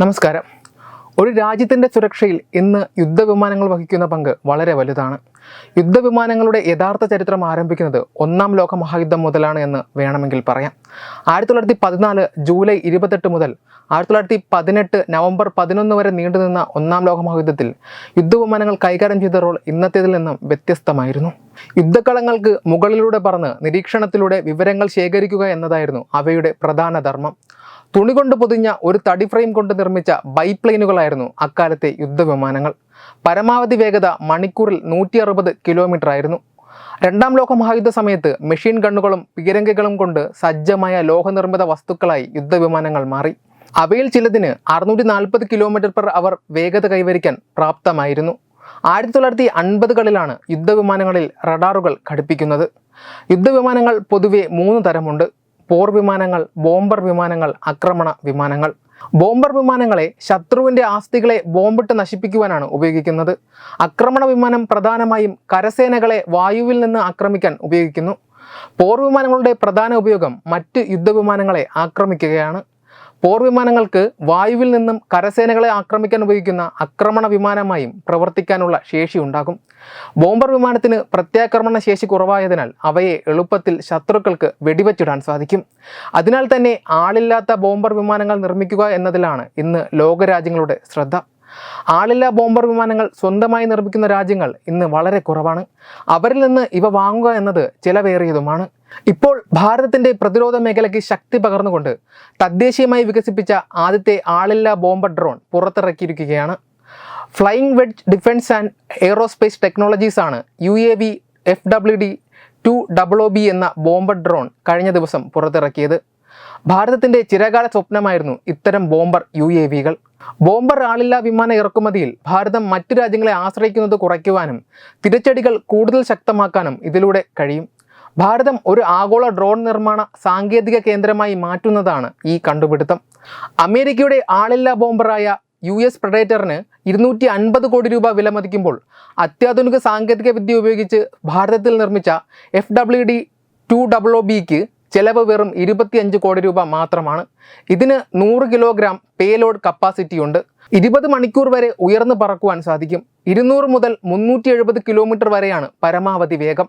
നമസ്കാരം. ഒരു രാജ്യത്തിന്റെ സുരക്ഷയിൽ ഇന്ന് യുദ്ധവിമാനങ്ങൾ വഹിക്കുന്ന പങ്ക് വളരെ വലുതാണ്. യുദ്ധവിമാനങ്ങളുടെ യഥാർത്ഥ ചരിത്രം ആരംഭിക്കുന്നത് ഒന്നാം ലോക മഹായുദ്ധം മുതലാണ് എന്ന് വേണമെങ്കിൽ പറയാം. ആയിരത്തി തൊള്ളായിരത്തി പതിനാല് ജൂലൈ ഇരുപത്തെട്ട് മുതൽ ആയിരത്തി തൊള്ളായിരത്തി പതിനെട്ട് നവംബർ പതിനൊന്ന് വരെ നീണ്ടുനിന്ന ഒന്നാം ലോക മഹായുദ്ധത്തിൽ യുദ്ധവിമാനങ്ങൾ കൈകാര്യം ചെയ്ത റോൾ ഇന്നത്തേതിൽ നിന്നും വ്യത്യസ്തമായിരുന്നു. യുദ്ധക്കളങ്ങൾക്ക് മുകളിലൂടെ പറന്ന് നിരീക്ഷണത്തിലൂടെ വിവരങ്ങൾ ശേഖരിക്കുക എന്നതായിരുന്നു അവയുടെ പ്രധാന ധർമ്മം. തുണി കൊണ്ട് പൊതിഞ്ഞ ഒരു തടി ഫ്രെയിം കൊണ്ട് നിർമ്മിച്ച ബൈപ്ലെയിനുകളായിരുന്നു അക്കാലത്തെ യുദ്ധവിമാനങ്ങൾ. പരമാവധി വേഗത മണിക്കൂറിൽ നൂറ്റി അറുപത് കിലോമീറ്റർ ആയിരുന്നു രണ്ടാം ലോക മഹായുദ്ധ സമയത്ത് മെഷീൻ ഗണ്ണുകളും പീരങ്കികളും കൊണ്ട് സജ്ജമായ ലോഹനിർമ്മിത വസ്തുക്കളായി യുദ്ധവിമാനങ്ങൾ മാറി. അവയിൽ ചിലതിന് അറുന്നൂറ്റി നാൽപ്പത് കിലോമീറ്റർ പെർ അവർ വേഗത കൈവരിക്കാൻ പ്രാപ്തമായിരുന്നു. ആയിരത്തി തൊള്ളായിരത്തി അൻപതുകളിലാണ് യുദ്ധവിമാനങ്ങളിൽ റഡാറുകൾ ഘടിപ്പിക്കുന്നത്. യുദ്ധവിമാനങ്ങൾ പൊതുവെ മൂന്ന് തരമുണ്ട്. പോർ വിമാനങ്ങൾ ബോംബർ വിമാനങ്ങൾ ആക്രമണ വിമാനങ്ങൾ. ബോംബർ വിമാനങ്ങളെ ശത്രുവിന്റെ ആസ്തികളെ ബോംബിട്ട് നശിപ്പിക്കുവാനാണ് ഉപയോഗിക്കുന്നത്. ആക്രമണ വിമാനം പ്രധാനമായും കരസേനകളെ വായുവിൽ നിന്ന് ആക്രമിക്കാൻ ഉപയോഗിക്കുന്നു. പോർ വിമാനങ്ങളുടെ പ്രധാന ഉപയോഗം മറ്റ് യുദ്ധവിമാനങ്ങളെ ആക്രമിക്കുകയാണ്. പോർ വിമാനങ്ങൾക്ക് വായുവിൽ നിന്നും കരസേനകളെ ആക്രമിക്കാൻ ഉപയോഗിക്കുന്ന ആക്രമണ വിമാനമായും പ്രവർത്തിക്കാനുള്ള ശേഷി ഉണ്ടാകും. ബോംബർ വിമാനത്തിന് പ്രത്യാക്രമണ ശേഷി കുറവായതിനാൽ അവയെ എളുപ്പത്തിൽ ശത്രുക്കൾക്ക് വെടിവെച്ചിടാൻ സാധിക്കും. അതിനാൽ തന്നെ ആളില്ലാത്ത ബോംബർ വിമാനങ്ങൾ നിർമ്മിക്കുക എന്നതിലാണ് ഇന്ന് ലോകരാജ്യങ്ങളുടെ ശ്രദ്ധ. ആളില്ലാ ബോംബർ വിമാനങ്ങൾ സ്വന്തമായി നിർമ്മിക്കുന്ന രാജ്യങ്ങൾ ഇന്ന് വളരെ കുറവാണ്. അവരിൽ നിന്ന് ഇവ വാങ്ങുക എന്നത് ചിലവേറിയതുമാണ്. ഇപ്പോൾ ഭാരതത്തിന്റെ പ്രതിരോധ മേഖലയ്ക്ക് ശക്തി പകർന്നുകൊണ്ട് തദ്ദേശീയമായി വികസിപ്പിച്ച ആദ്യത്തെ ആളില്ലാ bomber drone പുറത്തിറക്കിയിരിക്കുകയാണ്. Flying wedge defence and aerospace technologies ആണ് U A V F W D two double O B എന്ന ബോംബർ ഡ്രോൺ കഴിഞ്ഞ ദിവസം പുറത്തിറക്കിയത്. ഭാരതത്തിന്റെ ചിരകാല സ്വപ്നമായിരുന്നു ഇത്തരം ബോംബർ യു എ വികൾ. ബോംബർ ആളില്ലാ വിമാന ഇറക്കുമതിയിൽ ഭാരതം മറ്റു രാജ്യങ്ങളെ ആശ്രയിക്കുന്നത് കുറയ്ക്കുവാനും തിരിച്ചടികൾ കൂടുതൽ ശക്തമാക്കാനും ഇതിലൂടെ കഴിയും. ഭാരതം ഒരു ആഗോള ഡ്രോൺ നിർമ്മാണ സാങ്കേതിക കേന്ദ്രമായി മാറ്റുന്നതാണ് ഈ കണ്ടുപിടുത്തം. അമേരിക്കയുടെ ആളില്ലാ ബോംബറായ യു എസ് പ്രഡേറ്ററിന് ഇരുന്നൂറ്റി അൻപത് കോടി രൂപ വില മതിക്കുമ്പോൾ അത്യാധുനിക സാങ്കേതിക വിദ്യ ഉപയോഗിച്ച് ഭാരതത്തിൽ നിർമ്മിച്ച F W D two double O ബിക്ക് ചെലവ് വെറും ഇരുപത്തിയഞ്ച് കോടി രൂപ മാത്രമാണ്. ഇതിന് നൂറ് കിലോഗ്രാം പേലോഡ് കപ്പാസിറ്റി ഉണ്ട് ഇരുപത് മണിക്കൂർ വരെ ഉയർന്നു പറക്കുവാൻ സാധിക്കും. ഇരുന്നൂറ് മുതൽ മുന്നൂറ്റി എഴുപത് കിലോമീറ്റർ വരെയാണ് പരമാവധി വേഗം.